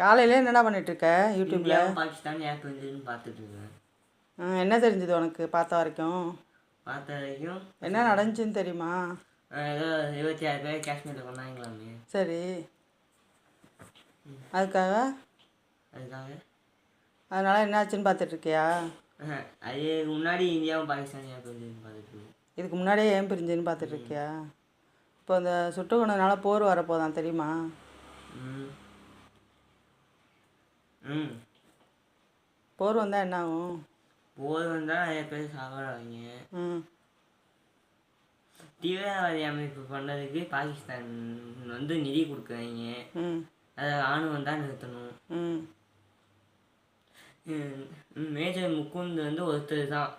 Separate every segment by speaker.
Speaker 1: காலையில என்னடா பண்ணிட்டு இருக்க யூடியூப்ல
Speaker 2: பாகிஸ்தான் ஏன் பிரிஞ்சுதுன்னு பார்த்துட்டு இருக்கேன்
Speaker 1: என்ன தெரிஞ்சது உனக்கு பார்த்த வரைக்கும்?
Speaker 2: பார்த்த வரைக்கும்?
Speaker 1: என்ன நடந்துச்சுன்னு தெரியுமா?
Speaker 2: ஏதோ இருபத்தி ஆறு பேர் காஷ்மீரில் கொண்டாங்களாமே.
Speaker 1: சரி. அதுக்காக?
Speaker 2: அதுக்காக?
Speaker 1: அதனால என்னாச்சுன்னு பார்த்துட்டு இருக்கியா
Speaker 2: அதுக்கு முன்னாடி இந்தியாவும் பாகிஸ்தான் ஏன் பிரிஞ்சுதுன்னு பார்த்துட்டு
Speaker 1: இதுக்கு முன்னாடியே ஏன் பிரிஞ்சுன்னு பார்த்துட்டு இருக்கியா இப்போ இந்த சுட்டுக்குணனால போர் வரப்போதான் தெரியுமா?
Speaker 2: ம். ம்.
Speaker 1: போர் வந்தால் என்ன ஆகும்
Speaker 2: போர் வந்தால் நிறைய பேர் சாப்பிட்றாங்க
Speaker 1: ம்.
Speaker 2: தீவிரவாதி அமைப்பு பண்ணதுக்கு பாகிஸ்தான் வந்து நிதி கொடுக்குறாங்க. அதை ராணுவம் தான் நிறுத்தணும். மேஜர் முகுந்த் வந்து ஒருத்தர் தான்.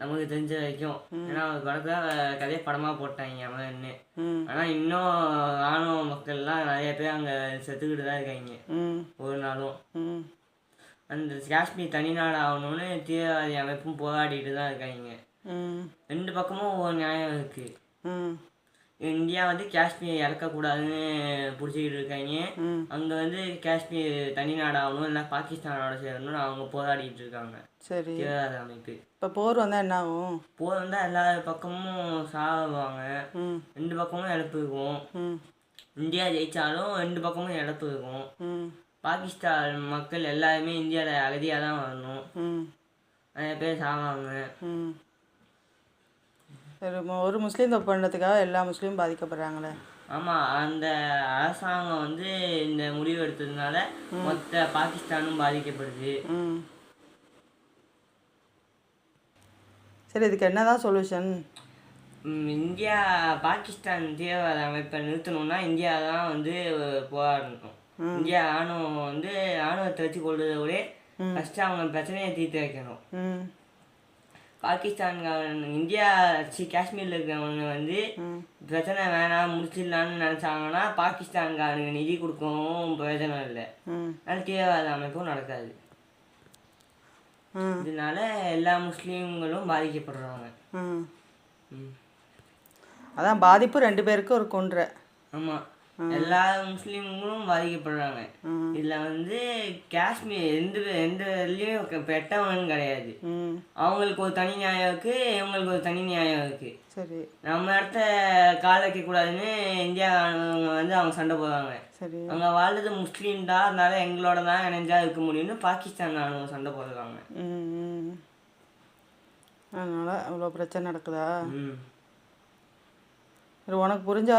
Speaker 2: நமக்கு தெரிஞ்ச வரைக்கும். ஏன்னா அவர் படத்தில் கதையை படமாக போட்டாங்க அவன்னு ஆனால் இன்னும் ராணுவ மக்கள்லாம் நிறைய பேர் அங்கே செத்துக்கிட்டு தான் இருக்காங்க. ஒரு நாளும். அந்த காஷ்மீர் தனிநாடு ஆகணும்னு தீவிரவாதி அமைப்பும் போராடிட்டு தான் இருக்காங்க. ரெண்டு பக்கமும் ஒரு நியாயம் இருக்குது இந்தியா வந்து காஷ்மீர் இறக்கக்கூடாதுன்னு பிடிச்சிக்கிட்டு இருக்காங்க. அங்கே வந்து காஷ்மீர் தனிநாடு ஆகணும் இல்லை பாகிஸ்தானோட சேரணும்னு அவங்க போராடிட்டு இருக்காங்க.
Speaker 1: சரி.
Speaker 2: தீவிரவாத அமைப்பு.
Speaker 1: இப்போ போர் வந்தால் என்ன ஆகும்
Speaker 2: போர் வந்தால் எல்லா பக்கமும் சாவாங்க. ரெண்டு பக்கமும் இழப்பு இருக்கும். இந்தியா ஜெயிச்சாலும் ரெண்டு பக்கமும் இழப்பு இருக்கும். பாகிஸ்தான் மக்கள் எல்லாருமே இந்தியாவில் அகதியாக தான் வரணும் நிறைய பேர் சாவாங்க.
Speaker 1: சரி ஒரு முஸ்லீம் தப்பு பண்ணுறதுக்காக எல்லா முஸ்லீமும் பாதிக்கப்படுறாங்களே.
Speaker 2: ஆமாம் அந்த அரசாங்கம் வந்து இந்த முடிவு எடுத்ததுனால மொத்த பாகிஸ்தானும் பாதிக்கப்படுது.
Speaker 1: சரி இதுக்கு என்னதான் சொல்யூஷன்
Speaker 2: இந்தியா பாகிஸ்தான் தீவிரவாத அமைப்பை நிறுத்தணும்னா இந்தியா தான் வந்து போராடணும். இந்தியா ராணுவம் வந்து ராணுவத்தை வச்சு கொள்றதை விட ஃபஸ்ட்டு அவங்க பிரச்சனையை தீர்த்து வைக்கணும். பாகிஸ்தான்காரன் இந்தியா சி காஷ்மீரில் இருக்கிறவங்க வந்து பிரச்சனை வேணாம் முடிச்சிடலான்னு நினச்சாங்கன்னா பாகிஸ்தான்காரனுக்கு நிதி கொடுக்கவும் பிரயோஜனம் இல்லை. அதனால தீவிரவாத அமைப்பும் நடக்காது. இதனால எல்லா முஸ்லீம்களும் பாதிக்கப்படுறாங்க.
Speaker 1: அதான் பாதிப்பு ரெண்டு பேருக்கும் இருக்குன்ற
Speaker 2: ஆமாம் எல்லா முஸ்லீம்களும் பாதிக்கப்படுறாங்க. இதில் வந்து காஷ்மீர் எந்த எந்த இதுலேயும் பெட்டவன் கிடையாது. அவங்களுக்கு ஒரு தனி நியாயம் இருக்குது இவங்களுக்கு ஒரு தனி நியாயம் இருக்குது
Speaker 1: சரி.
Speaker 2: நம்ம இடத்த கால் வைக்கக்கூடாதுன்னு இந்தியா ராணுவங்க வந்து அவங்க சண்டை போடுறாங்க.
Speaker 1: சரி.
Speaker 2: அங்கே வாழ்றது முஸ்லீம் தான் அதனால எங்களோட தான் இணைஞ்சா இருக்க முடியும்னு பாகிஸ்தான் ராணுவம் சண்டை போடுறாங்க.
Speaker 1: அதனால் அவ்வளோ பிரச்சனை நடக்குதா? உனக்கு புரிஞ்ச